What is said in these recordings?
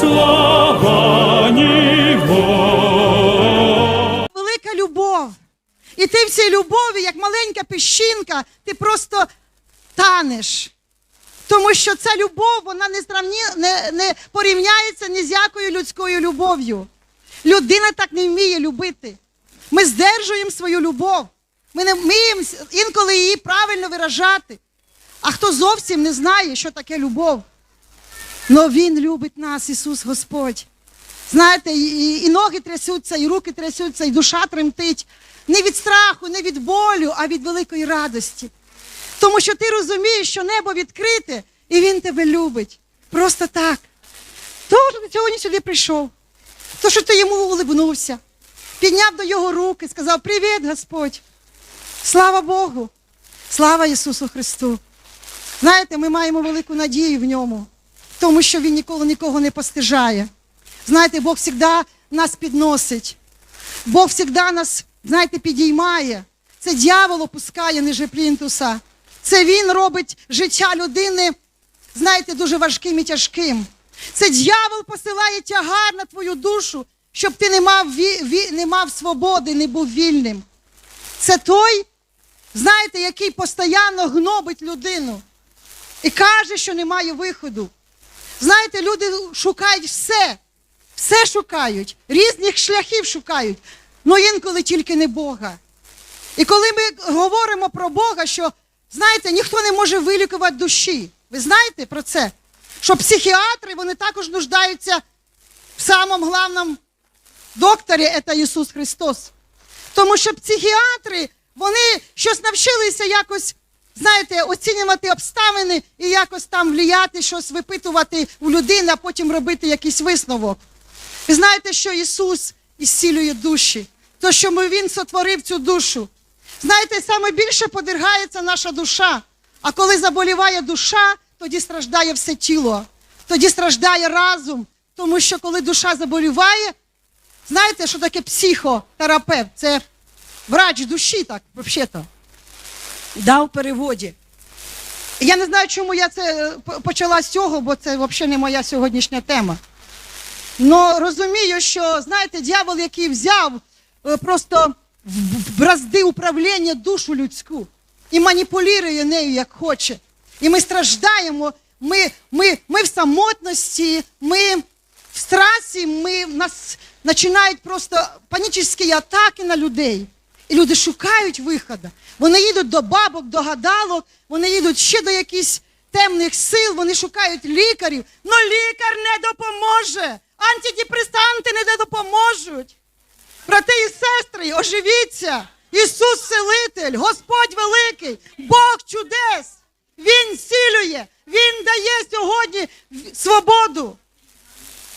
слава Него. велика любов. І ти в цій любові, як маленька піщинка, ти просто танеш. Тому що ця любов, вона не, зравні, не, не порівняється ні з якою людською любов'ю. Людина так не вміє любити. Ми здержуємо свою любов. Ми не вміємо інколи її правильно виражати. А хто зовсім не знає, що таке любов, но Він любить нас, Ісус Господь. Знаєте, і, і, ноги трясуться, і руки трясуться, і душа тремтить. Не від страху, не від болю, а від великої радості. Тому що ти розумієш, що небо відкрите, і він тебе любить. Просто так. То, що ти сьогодні сюди прийшов, то, що ти йому улибнувся, підняв до його руки, сказав: Привіт, Господь! Слава Богу! Слава Ісусу Христу! Знаєте, ми маємо велику надію в ньому, тому що Він ніколи нікого не постижає. Знаєте, Бог завжди нас підносить. Бог завжди нас, знаєте, підіймає. Це дьявол опускає ниже плінтуса. Це він робить життя людини, знаєте, дуже важким і тяжким. Це дьявол посилає тягар на твою душу, щоб ти не мав, ві, ві, не мав свободи, не був вільним. Це той, знаєте, який постійно гнобить людину і каже, що немає виходу. Знаєте, люди шукають все, все шукають, різних шляхів шукають, але інколи тільки не Бога. І коли ми говоримо про Бога, що, знаєте, ніхто не може вилікувати душі. Ви знаєте про це? Що психіатри вони також нуждаються в самому головному докторі, це Ісус Христос. Тому що психіатри, вони щось навчилися якось, знаєте, оцінювати обставини і якось там вліяти, щось випитувати у людини, а потім робити якийсь висновок. Ви знаєте, що Ісус ісцілює душі, то, що ми Він сотворив цю душу. Знаєте, саме більше подергається наша душа. А коли заболіває душа, тоді страждає все тіло, тоді страждає разум. Тому що коли душа заболіває, знаєте, що таке психотерапевт? Це врач душі, так, взагалі-то. Да, у переводі. Я не знаю, чому я це е, почала з цього, бо це взагалі не моя сьогоднішня тема. Ну розумію, що знаєте, дьявол, який взяв е, просто в- бразди управління душу людську і маніпулює нею як хоче. І ми страждаємо, ми, ми, ми в самотності, ми в страсі, ми, нас починають просто панічні атаки на людей. І люди шукають виходу. Вони їдуть до бабок, до гадалок, вони їдуть ще до якихось темних сил, вони шукають лікарів. Но лікар не допоможе. Антидепресанти не допоможуть. Брати і сестри, оживіться! Ісус Селитель, Господь великий, Бог чудес! Він цілює, Він дає сьогодні свободу.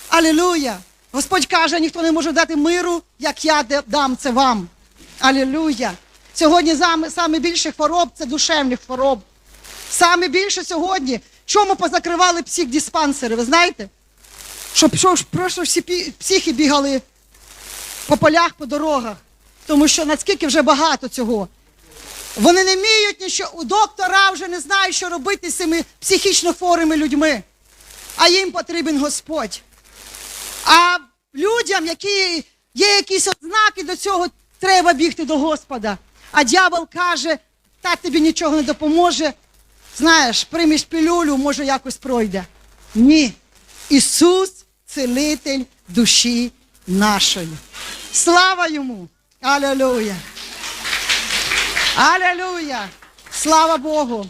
Алілуя! Господь каже, ніхто не може дати миру, як я дам це вам. Алілуя! Сьогодні саме, більше хвороб це душевних хвороб. Саме більше сьогодні. Чому позакривали психдиспансери, ви знаєте? Щоб просто всі психи бігали по полях, по дорогах. Тому що наскільки вже багато цього. Вони не вміють нічого, у доктора вже не знають, що робити з цими психічно хворими людьми. А їм потрібен Господь. А людям, які є якісь ознаки до цього, треба бігти до Господа. А дьявол каже, так тобі нічого не допоможе. Знаєш, приймеш пілюлю, може якось пройде. Ні. Ісус целитель душі нашої. Слава йому! Алілуя! Алілуя! Слава Богу!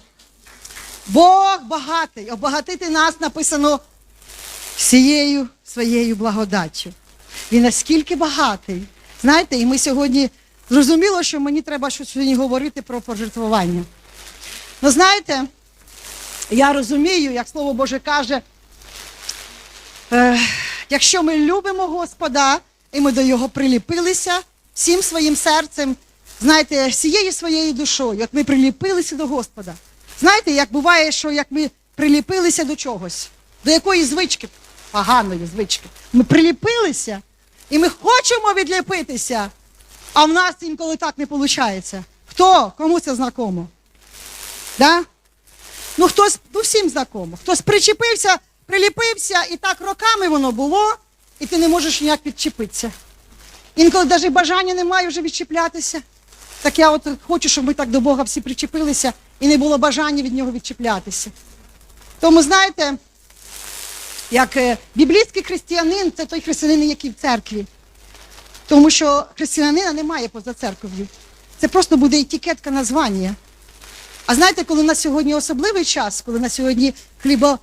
Бог багатий, обагатити нас написано всією своєю благодаттю. Він наскільки багатий. Знаєте, і ми сьогодні зрозуміло, що мені треба щось сьогодні говорити про пожертвування. Ну, знаєте, я розумію, як Слово Боже каже, е, якщо ми любимо Господа, і ми до Його приліпилися всім своїм серцем, знаєте, всією своєю душою, як ми приліпилися до Господа. Знаєте, як буває, що як ми приліпилися до чогось, до якоїсь звички, поганої звички, ми приліпилися, і ми хочемо відліпитися, а в нас інколи так не виходить. Хто? Кому це знакомо? Да? Ну, хтось, ну всім знакомо. Хтось причепився приліпився, і так роками воно було, і ти не можеш ніяк відчепитися. Інколи навіть бажання немає вже відчіплятися. Так я от хочу, щоб ми так до Бога всі причепилися і не було бажання від нього відчіплятися. Тому знаєте, як е, біблійський християнин це той християнин, який в церкві. Тому що християнина немає поза церков'ю. Це просто буде етикетка названня. А знаєте, коли на сьогодні особливий час, коли на сьогодні хлібо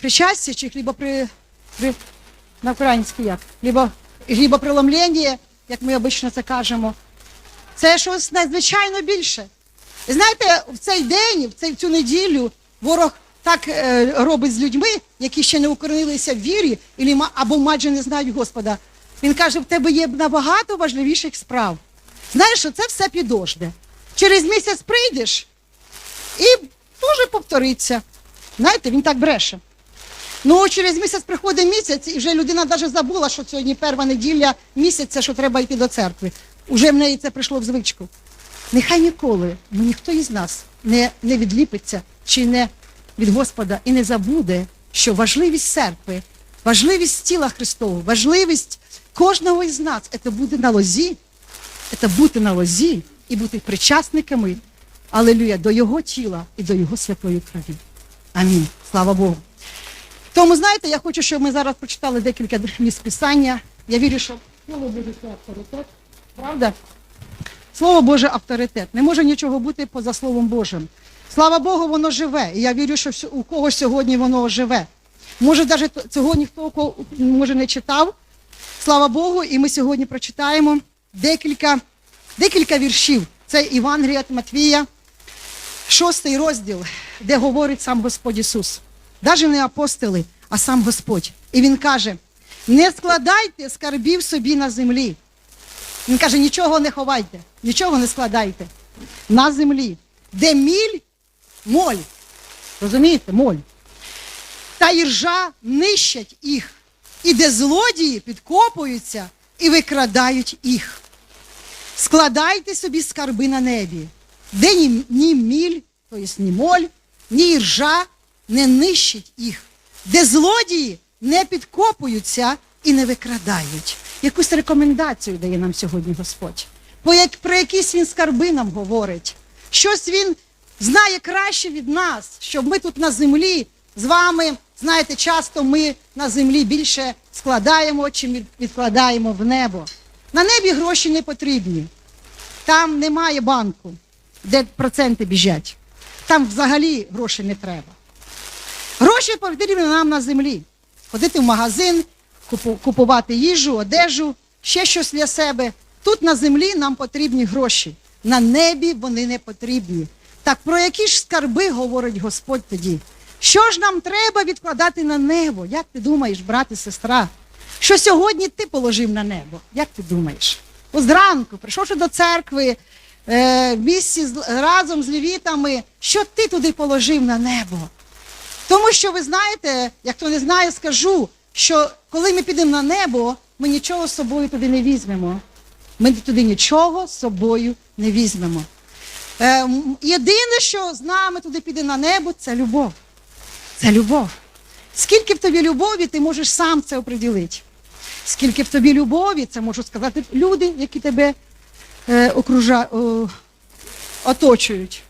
причастя чи хлібо при, при, на українській як? Хлібо, хлібопреломлення, як ми обично це кажемо, це щось надзвичайно більше. І знаєте, в цей день, в цю неділю, ворог так е, робить з людьми, які ще не укоренилися в вірі або майже не знають Господа. Він каже, в тебе є набагато важливіших справ. Знаєш, що це все підожде. Через місяць прийдеш і теж повториться. Знаєте, він так бреше. Ну, через місяць приходить місяць, і вже людина навіть забула, що сьогодні перша неділя місяця, що треба йти до церкви. Уже в неї це прийшло в звичку. Нехай ніколи, ну ніхто із нас не, не відліпиться чи не від Господа і не забуде, що важливість церкви, важливість тіла Христового, важливість кожного із нас це буде на лозі, це бути на лозі і бути причасниками, алелюя, до Його тіла і до Його святої крові. Амінь. Слава Богу. Тому, знаєте, я хочу, щоб ми зараз прочитали декілька місць писання. Я вірю, що Слово це авторитет. Правда? Слово Боже авторитет. Не може нічого бути поза Словом Божим. Слава Богу, воно живе. І я вірю, що у когось сьогодні воно живе. Може, навіть цього ніхто може не читав. Слава Богу, і ми сьогодні прочитаємо декілька, декілька віршів. Це Євангелія від Матвія, шостий розділ, де говорить сам Господь Ісус. Навіть не апостоли, а сам Господь. І Він каже: не складайте скарбів собі на землі. Він каже, нічого не ховайте, нічого не складайте на землі, де міль, моль. Розумієте, моль. Та іржа нищать їх, і де злодії підкопуються і викрадають їх. Складайте собі скарби на небі, де ні, ні міль, тобто ні моль, ні іржа не нищить їх, де злодії не підкопуються і не викрадають. Якусь рекомендацію дає нам сьогодні Господь. Про якісь він скарби нам говорить. Щось він знає краще від нас, щоб ми тут на землі з вами, знаєте, часто ми на землі більше складаємо, чим відкладаємо в небо. На небі гроші не потрібні. Там немає банку, де проценти біжать. Там взагалі грошей не треба. Гроші потрібні нам на землі. Ходити в магазин, купувати їжу, одежу, ще щось для себе. Тут на землі нам потрібні гроші. На небі вони не потрібні. Так про які ж скарби говорить Господь тоді? Що ж нам треба відкладати на небо? Як ти думаєш, брат і сестра? Що сьогодні ти положив на небо? Як ти думаєш? От зранку, прийшовши до церкви, е, в місці з- разом з левітами, що ти туди положив на небо? Тому що ви знаєте, як хто не знає, скажу, що коли ми підемо на небо, ми нічого з собою туди не візьмемо. Ми туди нічого з собою не візьмемо. Е, єдине, що з нами туди піде на небо, це любов. Це любов. Скільки в тобі любові, ти можеш сам це оприділити. Скільки в тобі любові, це можуть сказати люди, які тебе е, окружа, о, оточують.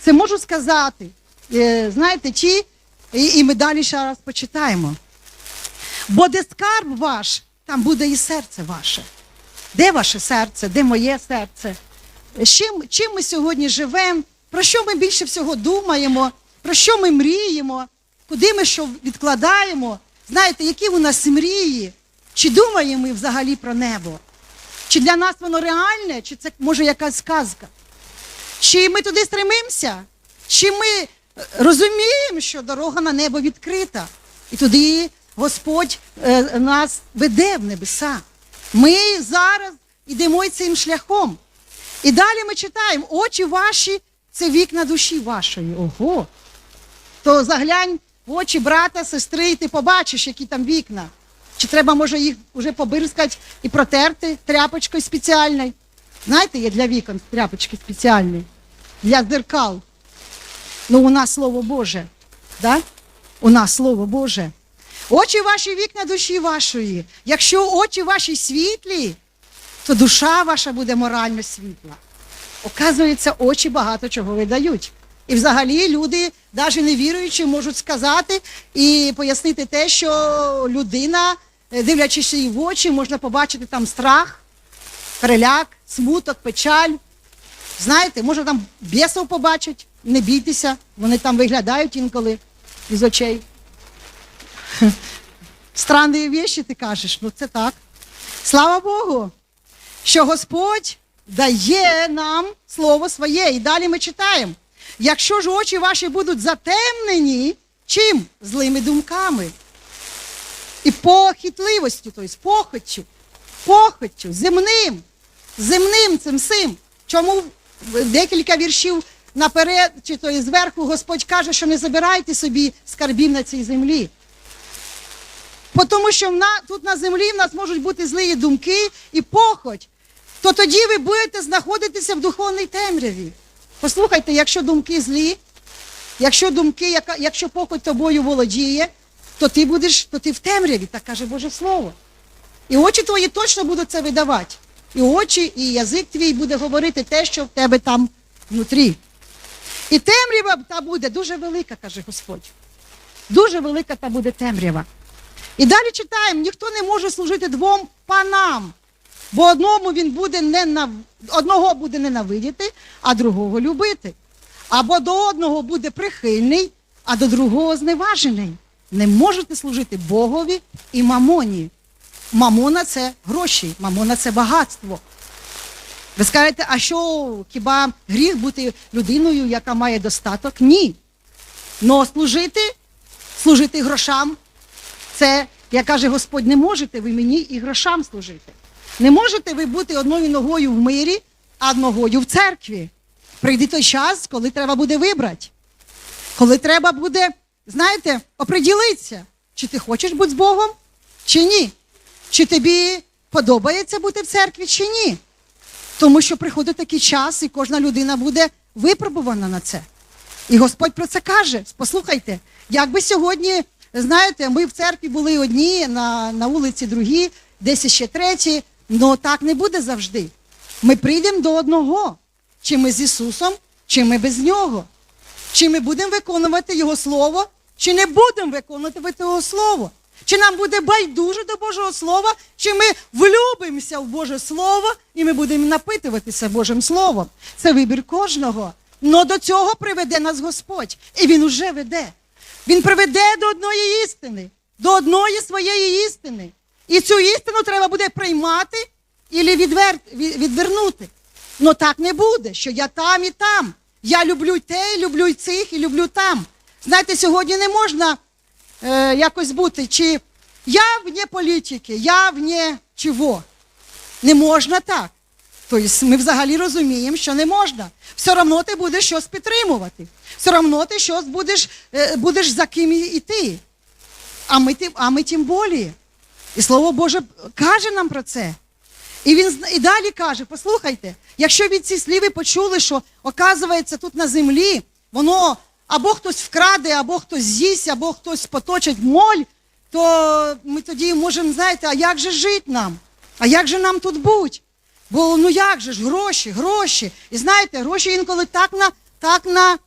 Це можу сказати, е, знаєте, ті, і, і ми далі ще раз почитаємо. Бо де скарб ваш, там буде і серце ваше. Де ваше серце, де моє серце? Чим, чим ми сьогодні живемо? Про що ми більше всього думаємо? Про що ми мріємо? Куди ми що відкладаємо? Знаєте, які у нас мрії? Чи думаємо ми взагалі про небо? Чи для нас воно реальне, чи це може якась сказка? Чи ми туди стремимося? Чи ми е, розуміємо, що дорога на небо відкрита? І туди Господь е, нас веде в небеса. Ми зараз йдемо цим шляхом. І далі ми читаємо: очі ваші це вікна душі вашої. Ого. То заглянь в очі брата, сестри, і ти побачиш, які там вікна. Чи треба, може, їх вже побирскати і протерти тряпочкою спеціальною? Знаєте, є для вікон тряпочки спеціальні, для дзеркал. Ну, у нас слово Боже. Да? у нас Слово Боже. Очі ваші вікна душі вашої. Якщо очі ваші світлі, то душа ваша буде морально світла. Оказується, очі багато чого видають. І взагалі люди, навіть не віруючи, можуть сказати і пояснити те, що людина, е, дивлячись їй в очі, можна побачити там страх, переляк, смуток, печаль. Знаєте, можна там бісов побачити, не бійтеся, вони там виглядають інколи із очей. Странні віші, ти кажеш, ну це так. Слава Богу, що Господь дає нам слово своє. І далі ми читаємо. Якщо ж очі ваші будуть затемнені, чим? Злими думками. І похитливостю, тобто похотчю, похотчю, земним, земним цим сим. Чому декілька віршів наперед, чи то і зверху Господь каже, що не забирайте собі скарбів на цій землі. Тому що на, тут на землі в нас можуть бути злі думки і похоть, то тоді ви будете знаходитися в духовній темряві. Послухайте, якщо думки злі, якщо думки, якщо похоть тобою володіє, то ти будеш, то ти в темряві, так каже Боже Слово. І очі твої точно будуть це видавати. І очі, і язик твій буде говорити те, що в тебе там внутрі. І темрява та буде дуже велика, каже Господь. Дуже велика та буде темрява. І далі читаємо: ніхто не може служити двом панам, бо одному він буде ненав... одного буде ненавидіти, а другого любити. Або до одного буде прихильний, а до другого зневажений. Не можете служити Богові і мамоні. Мамона це гроші, мамона це багатство. Ви скажете, а що хіба гріх бути людиною, яка має достаток? Ні. Но служити, служити грошам, це, як каже Господь, не можете ви мені і грошам служити. Не можете ви бути одною ногою в мирі, а ногою в церкві. Прийде той час, коли треба буде вибрати. Коли треба буде, знаєте, оприділитися, чи ти хочеш бути з Богом, чи ні. Чи тобі подобається бути в церкві, чи ні. Тому що приходить такий час, і кожна людина буде випробувана на це. І Господь про це каже. Послухайте, якби сьогодні, знаєте, ми в церкві були одні, на, на вулиці другі, десь ще треті, але так не буде завжди. Ми прийдемо до одного, чи ми з Ісусом, чи ми без Нього. Чи ми будемо виконувати Його Слово, чи не будемо виконувати Його Слово. Чи нам буде байдуже до Божого Слова, чи ми влюбимося в Боже Слово і ми будемо напитуватися Божим Словом. Це вибір кожного. Но до цього приведе нас Господь. І Він уже веде. Він приведе до одної істини, до одної своєї істини. І цю істину треба буде приймати і відвер... відвернути. Но так не буде, що я там і там. Я люблю те, і люблю цих, і люблю там. Знаєте, сьогодні не можна е, якось бути, чи я вне політики, я вне чого. Не можна так. Тобто ми взагалі розуміємо, що не можна. Все одно ти будеш щось підтримувати. Все одно ти щось будеш, е, будеш за ким іти. А ми, а ми тим болі. І Слово Боже каже нам про це. І він і далі каже: послухайте, якщо від ці сліви почули, що оказується тут на землі, воно або хтось вкраде, або хтось з'їсть, або хтось поточить моль, то ми тоді можемо, знаєте, а як же жити нам? А як же нам тут бути? Бо ну як же ж, гроші, гроші. І знаєте, гроші інколи так на так на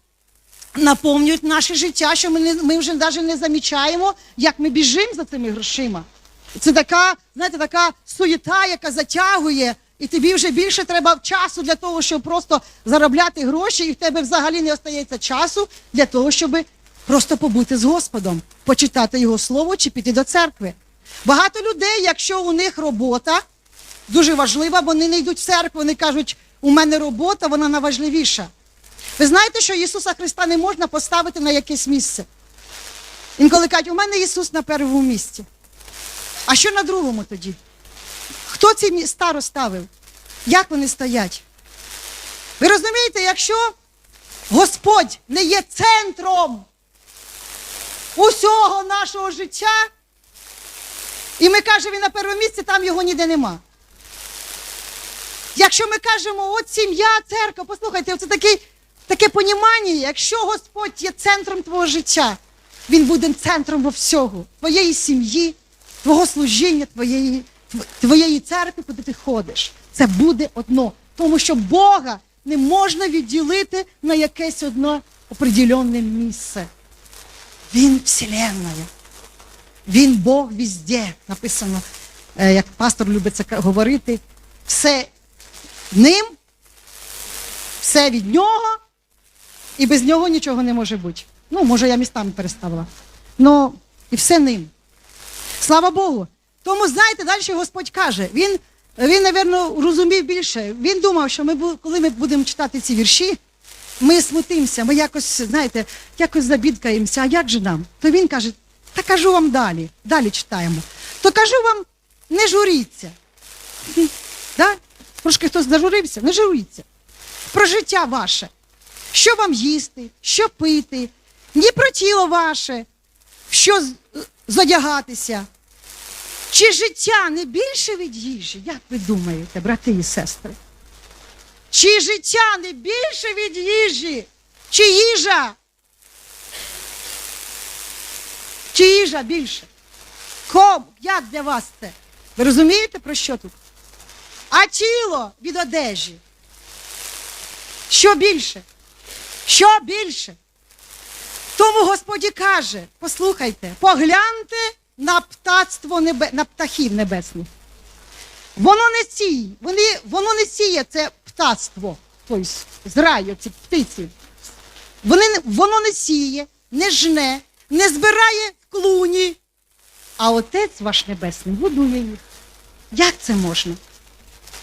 наповнюють наше життя, що ми, не, ми вже навіть не замічаємо, як ми біжимо за цими грошима. Це така, знаєте, така суєта, яка затягує, і тобі вже більше треба часу для того, щоб просто заробляти гроші, і в тебе взагалі не остається часу для того, щоб просто побути з Господом, почитати Його слово чи піти до церкви. Багато людей, якщо у них робота дуже важлива, вони не йдуть в церкву, вони кажуть, у мене робота, вона найважливіша. Ви знаєте, що Ісуса Христа не можна поставити на якесь місце. Інколи кажуть, у мене Ісус на першому місці. А що на другому тоді? Хто ці міста розставив? Як вони стоять? Ви розумієте, якщо Господь не є центром усього нашого життя, і ми кажемо, він на першому місці, там його ніде нема. Якщо ми кажемо, от сім'я, церква, послухайте, це таке, таке понімання, якщо Господь є центром твого життя, Він буде центром всього, твоєї сім'ї, твого служіння, твоєї, твоєї церкви, куди ти ходиш. Це буде одно. Тому що Бога не можна відділити на якесь одно определенне місце. Він вселенная. Він Бог везде. Написано, е, як пастор любить це говорити, все ним, все від нього, і без нього нічого не може бути. Ну, може, я містами переставила. Ну, і все ним. Слава Богу. Тому, знаєте, далі Господь каже, він, він, напевно, розумів більше. Він думав, що ми, коли ми будемо читати ці вірші, ми смутимося, ми якось, знаєте, якось забідкаємося, а як же нам? То він каже, та кажу вам далі, далі читаємо. То кажу вам, не журіться. Да? Трошки хтось зажурився, не журіться. Про життя ваше. Що вам їсти, що пити, ні про тіло ваше, що з- зодягатися. Чи життя не більше від їжі? Як ви думаєте, брати і сестри? Чи життя не більше від їжі? Чи їжа? Чи їжа більше? Ком? Як для вас це? Ви розумієте, про що тут? А тіло від одежі. Що більше? Що більше? Тому Господь каже, послухайте, погляньте на птацтво небе, на птахів небесних. Воно не сіє, вони, воно не сіє це птацтво, тобто з раю, ці птиці. Вони, воно не сіє, не жне, не збирає в клуні. А Отець ваш Небесний годує їх. Як це можна?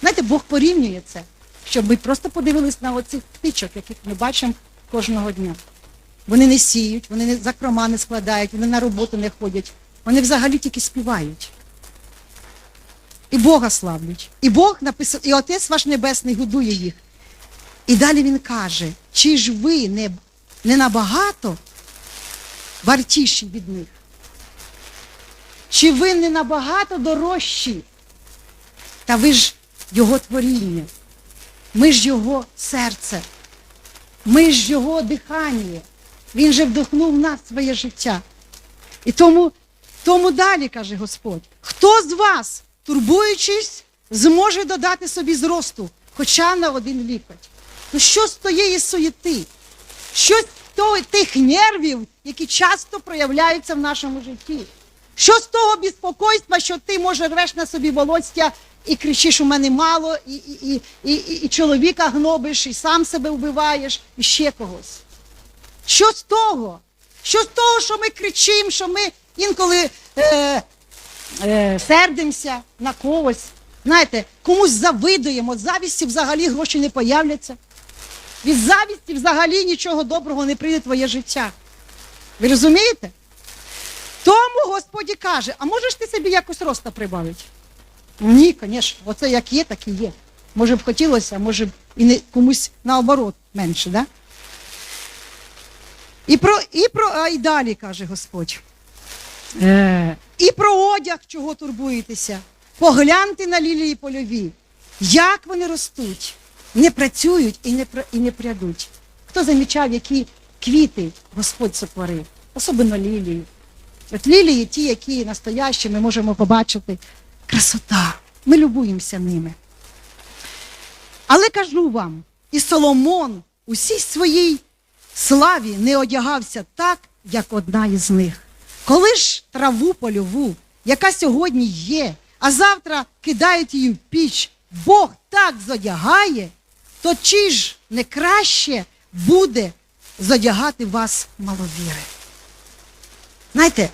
Знаєте, Бог порівнює це, щоб ми просто подивились на оцих птичок, яких ми бачимо кожного дня. Вони не сіють, вони не закрома не складають, вони на роботу не ходять. Вони взагалі тільки співають. І Бога славлять. І Бог написав, і Отець ваш Небесний годує їх. І далі він каже: чи ж ви не, не набагато вартіші від них? Чи ви не набагато дорожчі? Та ви ж його творіння, ми ж його серце, ми ж його дихання. Він же вдохнув в нас своє життя. І тому, тому далі каже Господь: хто з вас, турбуючись, зможе додати собі зросту, хоча на один лікоть? Ну що з тієї суєти? Що з того- тих нервів, які часто проявляються в нашому житті? Що з того безпокойства, що ти може рвеш на собі волосся і кричиш, у мене мало, і, і, і, і, і чоловіка гнобиш, і сам себе вбиваєш, і ще когось. Що з того? Що з того, що ми кричимо, що ми інколи е, е, сердимося на когось? Знаєте, комусь завидуємо, завісті взагалі гроші не появляться. Від завісті взагалі нічого доброго не прийде твоє життя. Ви розумієте? Тому Господь каже, а можеш ти собі якось роста прибавити? Ні, звісно, оце як є, так і є. Може б хотілося, може б і не комусь наоборот менше, да? І про, і про, а і далі каже Господь. Е, і про одяг, чого турбуєтеся. Погляньте на лілії польові, як вони ростуть, не працюють і не, і не прядуть. Хто замічав, які квіти Господь сотворив, особливо лілії. От лілії, ті, які настоящі, ми можемо побачити. Красота. Ми любуємося ними. Але кажу вам, і Соломон у всій своїй славі не одягався так, як одна із них. Коли ж траву польову, яка сьогодні є, а завтра кидають її в піч, Бог так зодягає, то чи ж не краще буде зодягати вас маловіри? Знаєте,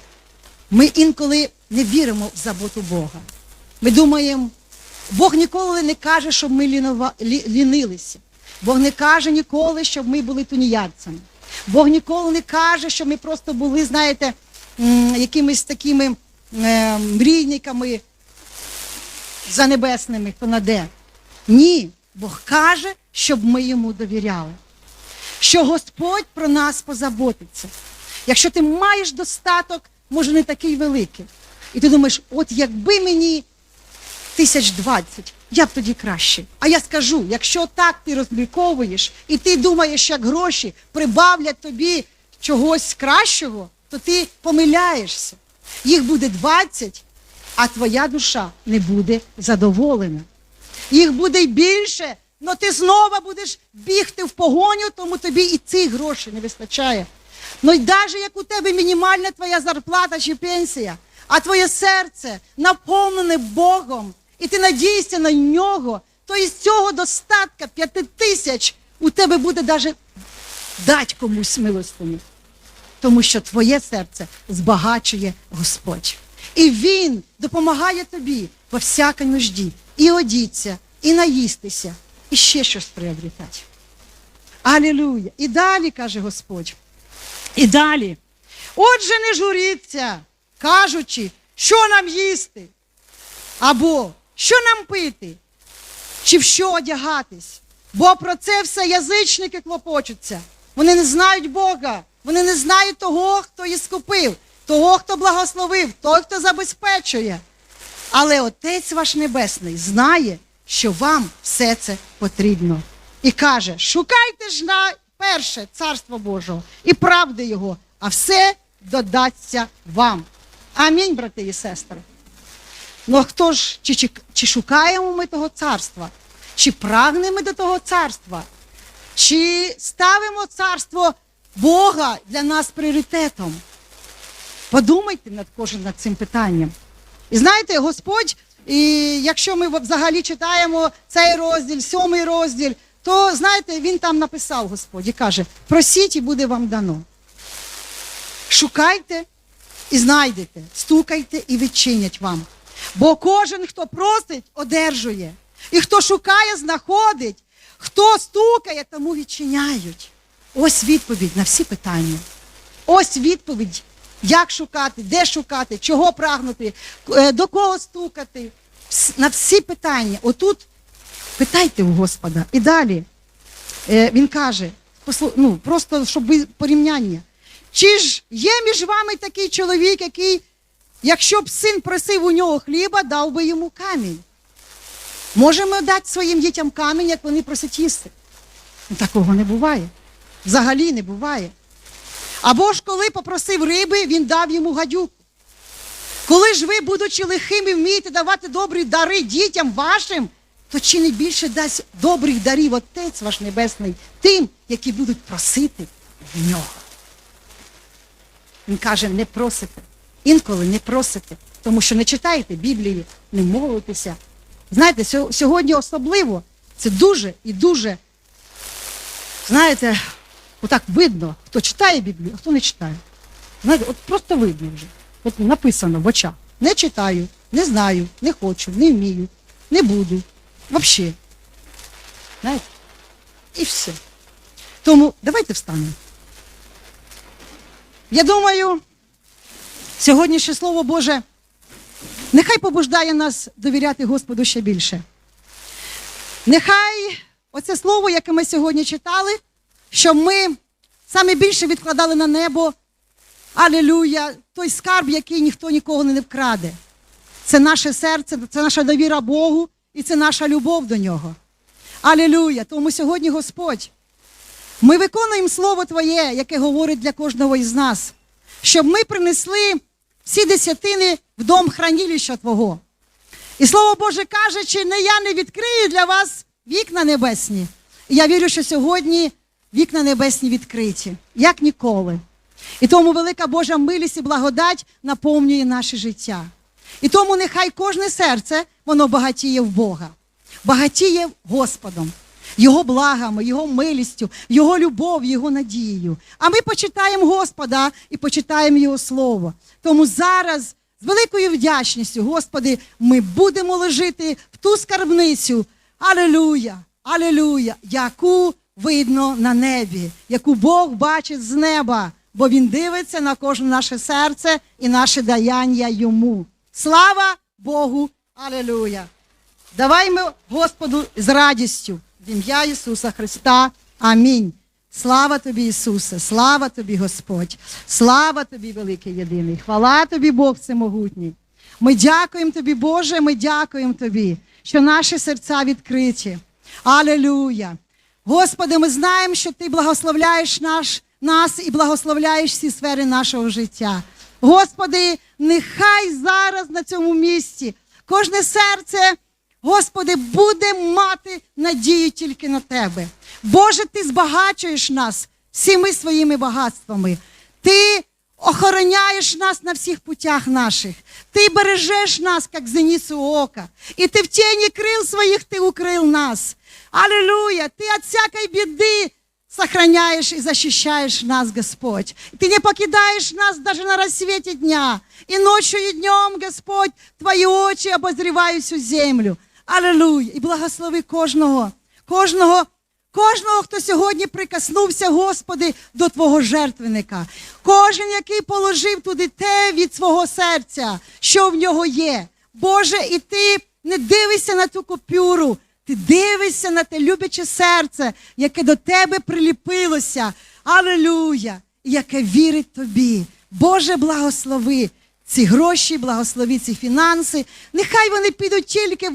ми інколи не віримо в заботу Бога. Ми думаємо, Бог ніколи не каже, щоб ми лінилися. Бог не каже ніколи, щоб ми були туніядцями. Бог ніколи не каже, що ми просто були, знаєте, якимись такими мрійниками занебесними, хто наде. Ні, Бог каже, щоб ми йому довіряли. Що Господь про нас позаботиться. Якщо ти маєш достаток, може не такий великий. І ти думаєш, от якби мені тисяч двадцять, я б тоді краще. А я скажу, якщо так ти розмірковуєш, і ти думаєш, як гроші прибавлять тобі чогось кращого, то ти помиляєшся. Їх буде 20, а твоя душа не буде задоволена. Їх буде й більше, але ти знову будеш бігти в погоню, тому тобі і цих грошей не вистачає. Ну й навіть як у тебе мінімальна твоя зарплата чи пенсія, а твоє серце наповнене Богом, і ти надієшся на нього, то із цього достатка п'яти тисяч у тебе буде навіть дати комусь милостиню. Тому що твоє серце збагачує Господь. І Він допомагає тобі во всякій нужді і одіться, і наїстися, і ще щось приобретати. Алілуя! І далі каже Господь. І далі. Отже, не журіться, кажучи, що нам їсти, або що нам пити, чи в що одягатись. Бо про це все язичники клопочуться. Вони не знають Бога, вони не знають того, хто їх скупив, того, хто благословив, того, хто забезпечує. Але Отець ваш Небесний знає, що вам все це потрібно. І каже: шукайте ж найперше царство Божого і правди Його, а все додасться вам. Амінь, брати і сестри. Ну а хто ж, чи, чи, чи шукаємо ми того царства, чи прагнемо до того царства, чи ставимо царство Бога для нас пріоритетом? Подумайте над кожним над цим питанням. І знаєте, Господь, і якщо ми взагалі читаємо цей розділ, сьомий розділ, то знаєте, він там написав Господь і каже: просіть і буде вам дано. Шукайте і знайдете, стукайте і відчинять вам. Бо кожен, хто просить, одержує. І хто шукає, знаходить, хто стукає, тому відчиняють. Ось відповідь на всі питання. Ось відповідь, як шукати, де шукати, чого прагнути, е, до кого стукати. На всі питання. Отут питайте у Господа. І далі е, він каже, ну, просто щоб ви порівняння. Чи ж є між вами такий чоловік, який, якщо б син просив у нього хліба, дав би йому камінь? Можемо дати своїм дітям камінь, як вони просять їсти. Ну, Такого не буває. Взагалі не буває. Або ж коли попросив риби, він дав йому гадюку. Коли ж ви, будучи лихими, вмієте давати добрі дари дітям вашим, то чи не більше дасть добрих дарів Отець ваш Небесний тим, які будуть просити в нього. Він каже, не просите. Інколи не просите, тому що не читаєте Біблії, не молитеся. Знаєте, сьогодні особливо це дуже і дуже, знаєте, отак видно, хто читає Біблію, а хто не читає. Знаєте, от просто видно вже. От написано в очах. Не читаю, не знаю, не хочу, не вмію, не буду. Взагалі. Знаєте? І все. Тому давайте встанемо. Я думаю, сьогоднішнє Слово Боже нехай побуждає нас довіряти Господу ще більше. Нехай оце слово, яке ми сьогодні читали, щоб ми саме більше відкладали на небо. Алілюя, той скарб, який ніхто нікого не вкраде. Це наше серце, це наша довіра Богу і це наша любов до нього. Алілюя! Тому сьогодні Господь. Ми виконуємо Слово Твоє, яке говорить для кожного із нас, щоб ми принесли всі десятини в дом хранилища Твого. І Слово Боже каже, чи не я не відкрию для вас вікна небесні. І я вірю, що сьогодні вікна небесні відкриті, як ніколи. І тому велика Божа милість і благодать наповнює наше життя. І тому нехай кожне серце воно багатіє в Бога, багатіє Господом, Його благами, Його милістю, Його любов'ю, Його надією. А ми почитаємо Господа і почитаємо Його Слово. Тому зараз з великою вдячністю, Господи, ми будемо лежити в ту скарбницю. Алілуя! Алілуя! Яку видно на небі, яку Бог бачить з неба, бо Він дивиться на кожне наше серце і наше даяння йому. Слава Богу! Алілуя! Даваймо Господу з радістю в ім'я Ісуса Христа. Амінь. Слава тобі, Ісусе, слава тобі, Господь, слава тобі, великий єдиний, хвала тобі, Бог всемогутній. Ми дякуємо тобі, Боже, ми дякуємо тобі, що наші серця відкриті. Алілуя! Господи, ми знаємо, що Ти благословляєш наш, нас і благословляєш всі сфери нашого життя. Господи, нехай зараз на цьому місці кожне серце, Господи, буде мати надію тільки на Тебе. Боже, Ти збагачуєш нас всіми своїми багатствами. Ти охороняєш нас на всіх путях наших. Ти бережеш нас, як зеницу ока. І ти в тіні крил своїх ти укрил нас. Аллилуйя! Ти від всякої біди сохраняешь и защищаешь нас, Господь. Ты не покидаешь нас даже на рассвете дня. И ночью, и днем, Господь, Твої очі обозрівають всю землю. Аллилуйя! І благослови кожного, кожного, кожного, хто сьогодні прикоснувся, Господи, до Твого жертвенника. Кожен, який положив туди те від свого серця, що в нього є. Боже, і ти не дивишся на ту купюру, ти дивишся на те любяче серце, яке до тебе приліпилося. Алелуя! І яке вірить тобі. Боже, благослови ці гроші, благослови ці фінанси. Нехай вони підуть тільки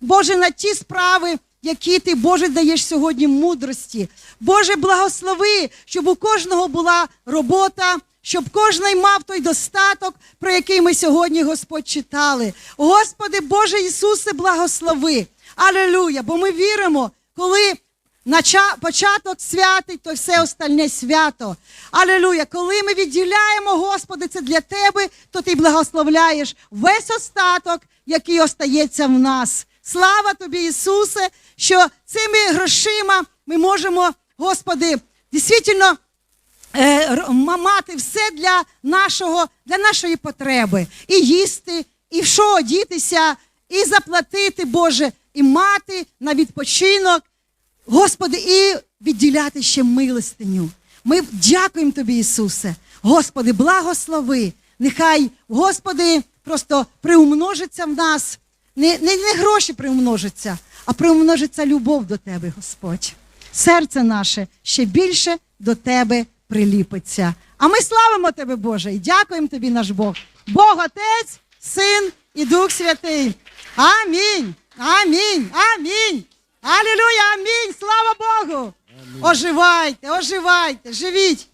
Боже на ті справи, які ти, Боже, даєш сьогодні мудрості. Боже, благослови, щоб у кожного була робота, щоб кожен мав той достаток, про який ми сьогодні, Господь, читали. Господи, Боже Ісусе, благослови. Алелуя! Бо ми віримо, коли початок святий, то все остальне свято. Алелуя! Коли ми відділяємо, Господи, це для Тебе, то Ти благословляєш весь остаток, який остається в нас. Слава Тобі, Ісусе, що цими грошима ми можемо, Господи, дійсно е, мати все для, нашого, для нашої потреби. І їсти, і в що одітися, і заплатити, Боже, і мати на відпочинок. Господи, і відділяти ще милостиню. Ми дякуємо Тобі, Ісусе. Господи, благослови. Нехай, Господи, просто приумножиться в нас. Не, не, не гроші приумножиться, а приумножиться любов до Тебе, Господь. Серце наше ще більше до Тебе приліпиться. А ми славимо Тебе, Боже, і дякуємо Тобі, наш Бог. Бог Отець, Син і Дух Святий. Амінь. Амінь. Амінь. Аллилуйя, амінь! Слава Богу! Амінь. Оживайте, оживайте, живіть!